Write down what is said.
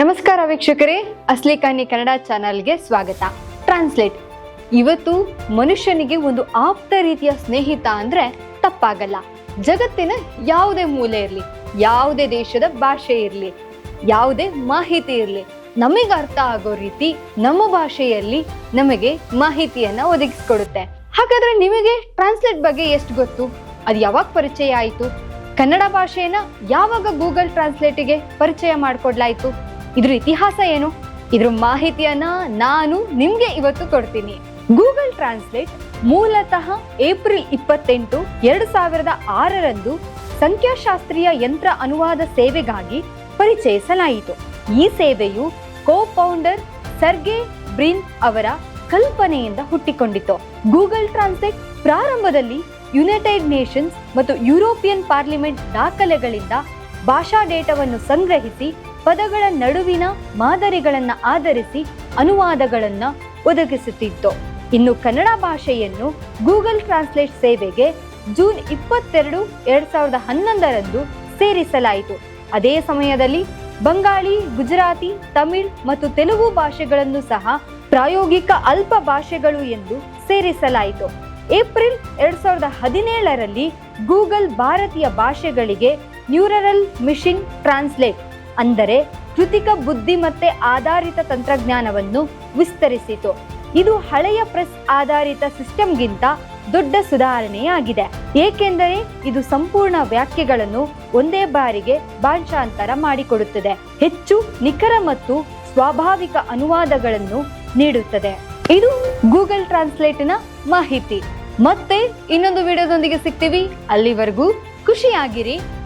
ನಮಸ್ಕಾರ ವೀಕ್ಷಕರೇ, ಅಸ್ಲಿ ಕಾನಿ ಕನ್ನಡ ಚಾನಲ್ಗೆ ಸ್ವಾಗತ. ಟ್ರಾನ್ಸ್ಲೇಟ್ ಇವತ್ತು ಮನುಷ್ಯನಿಗೆ ಒಂದು ಆಪ್ತ ರೀತಿಯ ಸ್ನೇಹಿತ ಅಂದ್ರೆ ತಪ್ಪಾಗಲ್ಲ. ಜಗತ್ತಿನ ಯಾವುದೇ ಮೂಲೆ ಇರಲಿ, ಯಾವುದೇ ದೇಶದ ಭಾಷೆ ಇರಲಿ, ಯಾವುದೇ ಮಾಹಿತಿ ಇರಲಿ, ನಮಗೆ ಅರ್ಥ ಆಗೋ ರೀತಿ ನಮ್ಮ ಭಾಷೆಯಲ್ಲಿ ನಮಗೆ ಮಾಹಿತಿಯನ್ನ ಒದಗಿಸ್ಕೊಡುತ್ತೆ. ಹಾಗಾದ್ರೆ ನಿಮಗೆ ಟ್ರಾನ್ಸ್ಲೇಟ್ ಬಗ್ಗೆ ಎಷ್ಟು ಗೊತ್ತು? ಅದು ಯಾವಾಗ ಪರಿಚಯ ಆಯಿತು? ಕನ್ನಡ ಭಾಷೆಯನ್ನ ಯಾವಾಗ ಗೂಗಲ್ ಟ್ರಾನ್ಸ್ಲೇಟಿಗೆ ಪರಿಚಯ ಮಾಡಿಕೊಡ್ಲಾಯ್ತು? ಇದ್ರ ಇತಿಹಾಸ ಏನು? ಇದ್ರ ಮಾಹಿತಿಯನ್ನ ನಾನು ನಿಮ್ಗೆ ಇವತ್ತು ಕೊಡ್ತೀನಿ. ಗೂಗಲ್ ಟ್ರಾನ್ಸ್ಲೇಟ್ ಮೂಲತಃ ಏಪ್ರಿಲ್ ಇಪ್ಪತ್ತೆಂಟು ಎರಡು ಸಾವಿರದ ಆರರಂದು ಸಂಖ್ಯಾಶಾಸ್ತ್ರೀಯ ಯಂತ್ರ ಅನುವಾದ ಸೇವೆಗಾಗಿ ಪರಿಚಯಿಸಲಾಯಿತು. ಈ ಸೇವೆಯು ಕೋಪೌಂಡರ್ ಸರ್ಗೆ ಬ್ರಿನ್ ಅವರ ಕಲ್ಪನೆಯಿಂದ ಹುಟ್ಟಿಕೊಂಡಿತು ಗೂಗಲ್ ಟ್ರಾನ್ಸ್ಲೇಟ್ ಪ್ರಾರಂಭದಲ್ಲಿ ಯುನೈಟೆಡ್ ನೇಷನ್ಸ್ ಮತ್ತು ಯುರೋಪಿಯನ್ ಪಾರ್ಲಿಮೆಂಟ್ ದಾಖಲೆಗಳಿಂದ ಭಾಷಾ ಡೇಟಾವನ್ನು ಸಂಗ್ರಹಿಸಿ ಪದಗಳ ನಡುವಿನ ಮಾದರಿಗಳನ್ನು ಆಧರಿಸಿ ಅನುವಾದಗಳನ್ನು ಒದಗಿಸುತ್ತಿತ್ತು. ಇನ್ನು ಕನ್ನಡ ಭಾಷೆಯನ್ನು ಗೂಗಲ್ ಟ್ರಾನ್ಸ್ಲೇಟ್ ಸೇವೆಗೆ ಜೂನ್ ಇಪ್ಪತ್ತೆರಡು ಎರಡ್ ಸಾವಿರದ ಹನ್ನೊಂದರಂದು ಸೇರಿಸಲಾಯಿತು. ಅದೇ ಸಮಯದಲ್ಲಿ ಬಂಗಾಳಿ, ಗುಜರಾತಿ, ತಮಿಳ್ ಮತ್ತು ತೆಲುಗು ಭಾಷೆಗಳನ್ನು ಸಹ ಪ್ರಾಯೋಗಿಕ ಅಲ್ಪ ಭಾಷೆಗಳು ಎಂದು ಸೇರಿಸಲಾಯಿತು. ಏಪ್ರಿಲ್ ಎರಡ್ ಸಾವಿರದ ಹದಿನೇಳರಲ್ಲಿ ಗೂಗಲ್ ಭಾರತೀಯ ಭಾಷೆಗಳಿಗೆ ನ್ಯೂರಲ್ ಮಿಷಿನ್ ಟ್ರಾನ್ಸ್ಲೇಟ್ ಅಂದರೆ ಕೃತಿಕ ಬುದ್ಧಿಮತ್ತೆ ಆಧಾರಿತ ತಂತ್ರಜ್ಞಾನವನ್ನು ವಿಸ್ತರಿಸಿತು. ಇದು ಹಳೆಯ ಪ್ರೆಸ್ ಆಧಾರಿತ ಸಿಸ್ಟಮ್ಗಿಂತ ದೊಡ್ಡ ಸುಧಾರಣೆಯಾಗಿದೆ. ಏಕೆಂದರೆ ಇದು ಸಂಪೂರ್ಣ ವ್ಯಾಖ್ಯೆಗಳನ್ನು ಒಂದೇ ಬಾರಿಗೆ ಭಾಷಾಂತರ ಮಾಡಿಕೊಡುತ್ತದೆ. ಹೆಚ್ಚು ನಿಖರ ಮತ್ತು ಸ್ವಾಭಾವಿಕ ಅನುವಾದಗಳನ್ನು ನೀಡುತ್ತದೆ. ಇದು ಗೂಗಲ್ ಟ್ರಾನ್ಸ್ಲೇಟ್ನ ಮಾಹಿತಿ. ಮತ್ತೆ ಇನ್ನೊಂದು ವಿಡಿಯೋದೊಂದಿಗೆ ಸಿಗ್ತೀವಿ. ಅಲ್ಲಿವರೆಗೂ ಖುಷಿಯಾಗಿರಿ.